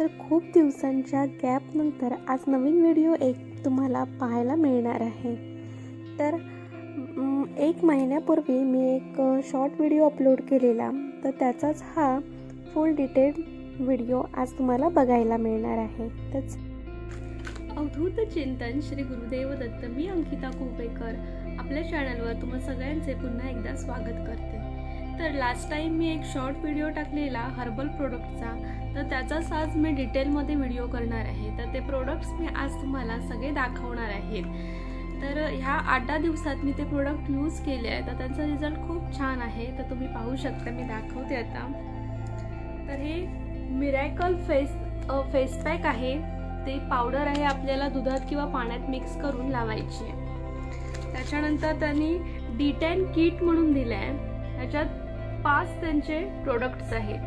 तर खूप दिवसांच्या गॅपनंतर आज नवीन व्हिडिओ एक तुम्हाला पाहायला मिळणार आहे. तर एक महिन्यापूर्वी मी एक शॉर्ट व्हिडिओ अपलोड केलेला. तर त्याचाच हा फुल डिटेल व्हिडिओ आज तुम्हाला बघायला मिळणार आहे. तच अवधूत चिंतन श्री गुरुदेव दत्त. मी अंकिता कुपेकर. आपल्या चॅनलवर तुम्हा सगळ्यांचे पुन्हा एकदा स्वागत करते. तर लास्ट टाईम मी एक शॉर्ट व्हिडिओ टाकलेला हर्बल प्रोडक्टचा तर त्याचाच आज मी डिटेलमध्ये व्हिडिओ करणार आहे. तर ते प्रोडक्ट्स मी आज तुम्हाला सगळे दाखवणार आहेत. तर ह्या आठ दहा दिवसात मी ते प्रोडक्ट यूज केले आहे तर त्यांचा रिझल्ट खूप छान आहे. तर तुम्ही पाहू शकता मी दाखवते आता. तर हे मिरॅकल फेस फेस पॅक आहे. ते पावडर आहे आपल्याला दुधात किंवा पाण्यात मिक्स करून लावायची. आहे त्याच्यानंतर त्यांनी डिटेन किट म्हणून दिलं आहे त्याच्यात पाच त्यांचे प्रोडक्ट्स आहेत.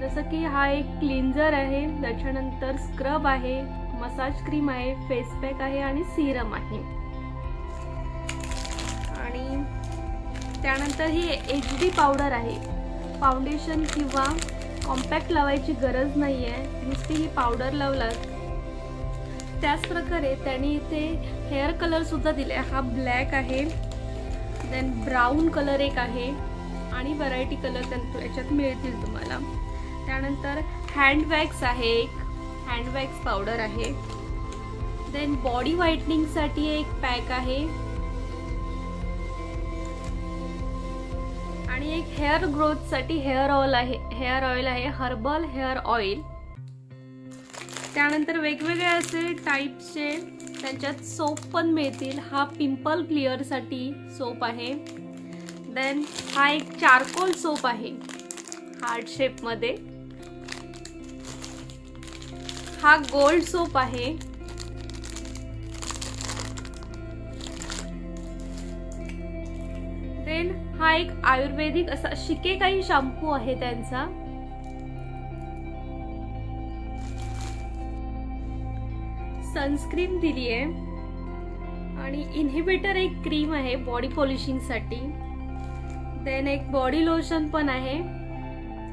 जसं की हा एक क्लिन्झर आहे त्याच्यानंतर स्क्रब आहे मसाज क्रीम आहे फेस पॅक आहे आणि सिरम आहे. आणि त्यानंतर ही एच डी पावडर आहे. फाउंडेशन किंवा कॉम्पॅक्ट लावायची गरज नाही आहे नुसती ही पावडर लावलात. त्याच प्रकारे त्यांनी इथे हेअर कलरसुद्धा दिले. हा ब्लॅक आहे. देन ब्राऊन कलर एक आहे. आणि व्हरायटी कलर त्यांना याच्यात मिळतील तुम्हाला. त्यानंतर हँड वॅक्स आहे एक. हँड वॅक्स पावडर आहे. देन बॉडी व्हाईटनिंगसाठी एक पॅक आहे. आणि एक हेअर ग्रोथसाठी हेअर ऑइल आहे हेअर ऑइल आहे. हर्बल हेअर ऑइल त्यानंतर वेगवेगळे असे टाईपचे त्यांच्यात सोप पण मिळतील. हा पिंपल क्लिअरसाठी सोप आहे. देन हा एक चारकोल सोप आहे. हार्ट शेपमध्ये हा गोल्ड सोप आहे. देन हा एक आयुर्वेदिक असा शिके काही शॅम्पू आहे त्यांचा. सनस्क्रीन दिली आहे आणि इन्हिबिटर एक क्रीम आहे बॉडी पॉलिशिंगसाठी देन एक बॉडी लोशन पण आहे.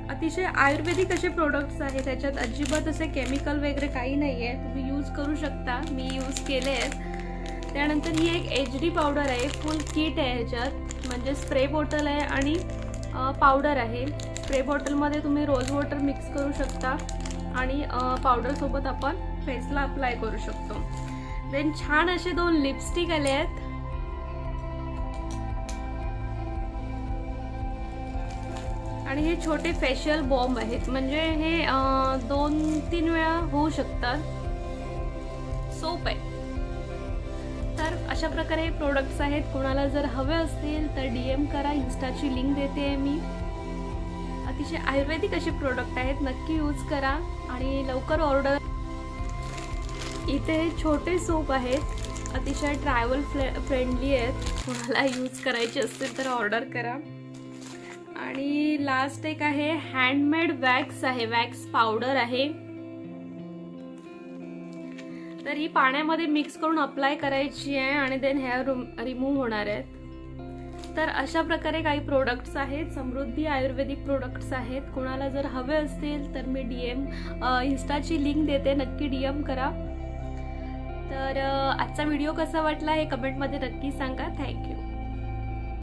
अतिशय आयुर्वेदिक असे प्रोडक्ट्स आहेत. त्याच्यात अजिबात असे केमिकल वगैरे काही नाही आहे तुम्ही यूज करू शकता. मी यूज केले आहेत. त्यानंतर ही एक एच डी पावडर आहे. फुल किट आहे ह्याच्यात. म्हणजे स्प्रे बॉटल आहे आणि पावडर आहे. स्प्रे बॉटलमध्ये तुम्ही रोज वॉटर मिक्स करू शकता. आणि पावडरसोबत आपण फेसला अप्लाय करू शकतो. देन छान असे दोन लिपस्टिक आले आहेत. आणि हे छोटे फेशियल बॉम्ब आहेत. म्हणजे हे दोन तीन वेळा होऊ शकतात. सोप आहे. तर अशा प्रकारे हे प्रोडक्ट्स आहेत. कोणाला जर हवे असतील तर डी एम करा. इन्स्टाची लिंक देते आहे मी. अतिशय आयुर्वेदिक असे प्रोडक्ट आहेत. नक्की यूज करा. आणि लवकर ऑर्डर इथे छोटे सोप आहेत. अतिशय ट्रॅव्हल फ्रेंडली आहेत. कोणाला यूज करायचे असतील तर ऑर्डर करा. आणि लास्ट एक आहे हँडमेड वॅक्स आहे वॅक्स पावडर आहे. तर ही पाण्यामध्ये मिक्स करून अप्लाय करायची आहे आणि देन हेअर रिमूव्ह होणार आहेत. तर अशा प्रकारे काही प्रोडक्ट्स आहेत समृद्धी आयुर्वेदिक प्रोडक्ट्स आहेत. कोणाला जर हवे असतील तर मी डी एम इन्स्टाची लिंक देते नक्की डी एम करा. तर आजचा व्हिडिओ कसा वाटला हे कमेंटमध्ये नक्की सांगा. थँक्यू